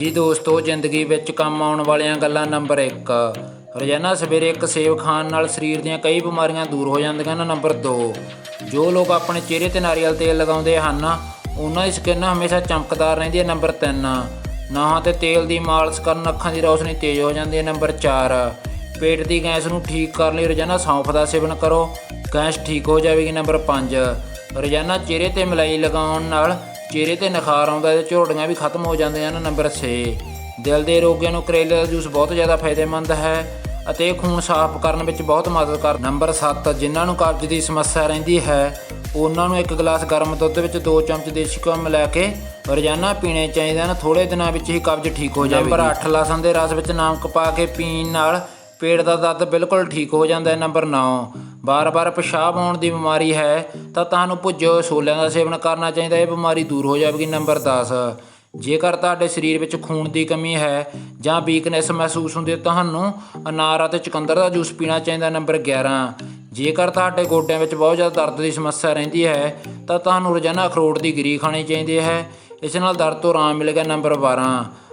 ਜੀ ਦੋਸਤੋ, ਜ਼ਿੰਦਗੀ ਵਿੱਚ ਕੰਮ ਆਉਣ ਵਾਲੀਆਂ ਗੱਲਾਂ ਨੰਬਰ 1 ਰੋਜ਼ਾਨਾ ਸਵੇਰੇ ਇੱਕ ਸੇਬ ਖਾਣ ਨਾਲ ਸਰੀਰ ਦੀਆਂ ਕਈ ਬਿਮਾਰੀਆਂ ਦੂਰ ਹੋ ਜਾਂਦੀਆਂ ਹਨ ਨੰਬਰ 2 ਜੋ ਲੋਕ ਆਪਣੇ ਚਿਹਰੇ ਤੇ ਨਾਰੀਅਲ ਤੇਲ ਲਗਾਉਂਦੇ ਹਨ, ਉਹਨਾਂ ਦੀ ਸਕਿਨ ਹਮੇਸ਼ਾ ਚਮਕਦਾਰ ਰਹਿੰਦੀ ਹੈ, ਨੰਬਰ 3 ਨਾਹਾਂ ਤੇ ਤੇਲ ਦੀ ਮਾਲਿਸ਼ ਕਰਨ ਅੱਖਾਂ ਦੀ ਰੌਸ਼ਨੀ ਤੇਜ਼ ਹੋ ਜਾਂਦੀ ਹੈ, ਨੰਬਰ 4 ਪੇਟ ਦੀ ਗੈਸ ਨੂੰ ਠੀਕ ਕਰਨ ਲਈ ਰੋਜ਼ਾਨਾ ਸੌਂਫ ਦਾ ਸੇਵਨ ਕਰੋ, ਗੈਸ ਠੀਕ ਹੋ ਜਾਵੇਗੀ, ਨੰਬਰ 5 ਰੋਜ਼ਾਨਾ ਚਿਹਰੇ ਤੇ ਮਲਾਈ ਲਗਾਉਣ ਨਾਲ ਚਿਹਰੇ ਤੇ ਨਿਖਾਰ ਆਉਂਦਾ ਤੇ ਝੋੜੀਆਂ ਵੀ ਖਤਮ ਹੋ ਜਾਂਦੀਆਂ ਹਨ ਨੰਬਰ 6 ਦਿਲ ਦੇ ਰੋਗੀਆਂ ਨੂੰ ਕਰੇਲੇ ਦਾ ਜੂਸ ਬਹੁਤ ਜ਼ਿਆਦਾ ਫਾਇਦੇਮੰਦ ਹੈ ਅਤੇ ਖੂਨ ਸਾਫ਼ ਕਰਨ ਵਿੱਚ ਬਹੁਤ ਮਦਦ ਕਰ ਨੰਬਰ 7 ਜਿਨ੍ਹਾਂ ਨੂੰ ਕਬਜ਼ ਦੀ ਸਮੱਸਿਆ ਰਹਿੰਦੀ ਹੈ ਉਹਨਾਂ ਨੂੰ ਇੱਕ ਗਲਾਸ ਗਰਮ ਦੁੱਧ ਵਿੱਚ 2 ਚਮਚ ਦੇਸੀ ਘਿਓ ਮਿਲਾ ਕੇ ਰੋਜ਼ਾਨਾ ਪੀਣੇ ਚਾਹੀਦੇ ਹਨ। ਥੋੜੇ ਦਿਨਾਂ ਵਿੱਚ ਹੀ ਕਬਜ਼ ਠੀਕ ਹੋ ਜਾਵੇਗੀ। ਨੰਬਰ 8 ਲਸਣ ਦੇ ਰਸ ਵਿੱਚ ਨਮਕ ਪਾ ਕੇ ਪੀਣ ਨਾਲ ਪੇਟ ਦਾ ਦਰਦ ਬਿਲਕੁਲ ਠੀਕ ਹੋ ਜਾਂਦਾ ਹੈ, ਨੰਬਰ 9 ਬਾਰ-ਬਾਰ ਪਿਸ਼ਾਬ ਆਉਣ ਦੀ ਬਿਮਾਰੀ ਹੈ, ਤਾਂ ਤੁਹਾਨੂੰ ਭੁੱਜੋ ਛੋਲਿਆਂ ਦਾ ਸੇਵਨ ਕਰਨਾ ਚਾਹੀਦਾ ਹੈ ਇਹ ਬਿਮਾਰੀ ਦੂਰ ਹੋ ਜਾਵੇਗੀ, ਨੰਬਰ 10 ਜੇਕਰ ਤੁਹਾਡੇ ਸਰੀਰ ਵਿੱਚ ਖੂਨ ਦੀ ਕਮੀ ਹੈ ਜਾਂ ਵੀਕਨੈਸ ਮਹਿਸੂਸ ਹੁੰਦੀ ਹੈ, ਤੁਹਾਨੂੰ ਅਨਾਰ ਅਤੇ ਚੁਕੰਦਰ ਦਾ ਜੂਸ ਪੀਣਾ ਚਾਹੀਦਾ, ਨੰਬਰ 11 ਜੇਕਰ ਤੁਹਾਡੇ ਗੋਡਿਆਂ ਵਿੱਚ ਬਹੁਤ ਜ਼ਿਆਦਾ ਦਰਦ ਦੀ ਸਮੱਸਿਆ ਰਹਿੰਦੀ ਹੈ, ਤਾਂ ਤੁਹਾਨੂੰ ਰੋਜ਼ਾਨਾ ਅਖਰੋਟ ਦੀ ਗਿਰੀ ਖਾਣੀ ਚਾਹੀਦੀ ਹੈ। ਇਸ ਨਾਲ ਦਰਦ ਤੋਂ ਆਰਾਮ ਮਿਲੇਗਾ ਨੰਬਰ 12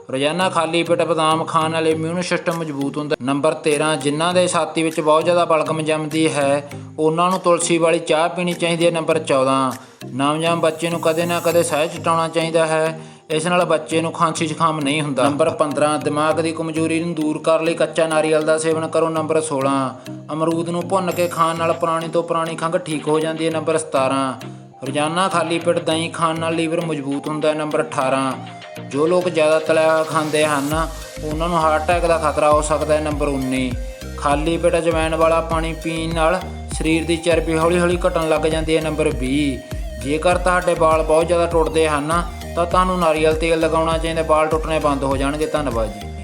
ਰੋਜ਼ਾਨਾ ਖਾਲੀ ਪੇਟ ਬਦਾਮ ਖਾਣ ਨਾਲ ਇਮਿਊਨ ਸਿਸਟਮ ਮਜ਼ਬੂਤ ਹੁੰਦਾ ਨੰਬਰ 13 ਜਿਨ੍ਹਾਂ ਦੇ ਛਾਤੀ ਵਿੱਚ ਬਹੁਤ ਜ਼ਿਆਦਾ ਬਲਗਮ ਜੰਮਦੀ ਹੈ, ਉਹਨਾਂ ਨੂੰ ਤੁਲਸੀ ਵਾਲੀ ਚਾਹ ਪੀਣੀ ਚਾਹੀਦੀ ਹੈ। ਨੰਬਰ 14 ਨਵਜੰਮ ਬੱਚੇ ਨੂੰ ਕਦੇ ਨਾ ਕਦੇ ਸਹਿਜ ਚਟਾਉਣਾ ਚਾਹੀਦਾ ਹੈ। ਇਸ ਨਾਲ ਬੱਚੇ ਨੂੰ ਖਾਂਸੀ ਜ਼ੁਕਾਮ ਨਹੀਂ ਹੁੰਦਾ। ਨੰਬਰ 15 ਦਿਮਾਗ ਦੀ ਕਮਜ਼ੋਰੀ ਨੂੰ ਦੂਰ ਕਰਨ ਲਈ ਕੱਚਾ ਨਾਰੀਅਲ ਦਾ ਸੇਵਨ ਕਰੋ। ਨੰਬਰ 16 ਅਮਰੂਦ ਨੂੰ ਭੁੰਨ ਕੇ ਖਾਣ ਨਾਲ ਪੁਰਾਣੀ ਤੋਂ ਪੁਰਾਣੀ ਖੰਘ ਠੀਕ ਹੋ ਜਾਂਦੀ ਹੈ। ਨੰਬਰ 17 ਰੋਜ਼ਾਨਾ ਖਾਲੀ ਪੇਟ ਦਹੀਂ ਖਾਣ ਨਾਲ ਲੀਵਰ ਮਜ਼ਬੂਤ ਹੁੰਦਾ ਹੈ। ਨੰਬਰ 18 ਜੋ ਲੋਕ ਜ਼ਿਆਦਾ ਤਲਿਆ ਖਾਂਦੇ ਹਨ, ਉਹਨਾਂ ਨੂੰ ਹਾਰਟ ਅਟੈਕ ਦਾ ਖਤਰਾ ਹੋ ਸਕਦਾ ਹੈ ਨੰਬਰ 19 ਖਾਲੀ ਪੇਟ ਅਜਵਾਇਣ ਵਾਲਾ ਪਾਣੀ ਪੀਣ ਨਾਲ ਸਰੀਰ ਦੀ ਚਰਬੀ ਹੌਲੀ-ਹੌਲੀ ਘਟਣ ਲੱਗ ਜਾਂਦੀ ਹੈ ਨੰਬਰ 20 ਜੇਕਰ ਤੁਹਾਡੇ ਵਾਲ ਬਹੁਤ ਜ਼ਿਆਦਾ ਟੁੱਟਦੇ ਹਨ, ਤਾਂ ਤੁਹਾਨੂੰ ਨਾਰੀਅਲ ਤੇਲ ਲਗਾਉਣਾ ਚਾਹੀਦਾ, ਵਾਲ ਟੁੱਟਣੇ ਬੰਦ ਹੋ ਜਾਣਗੇ। ਧੰਨਵਾਦ ਜੀ।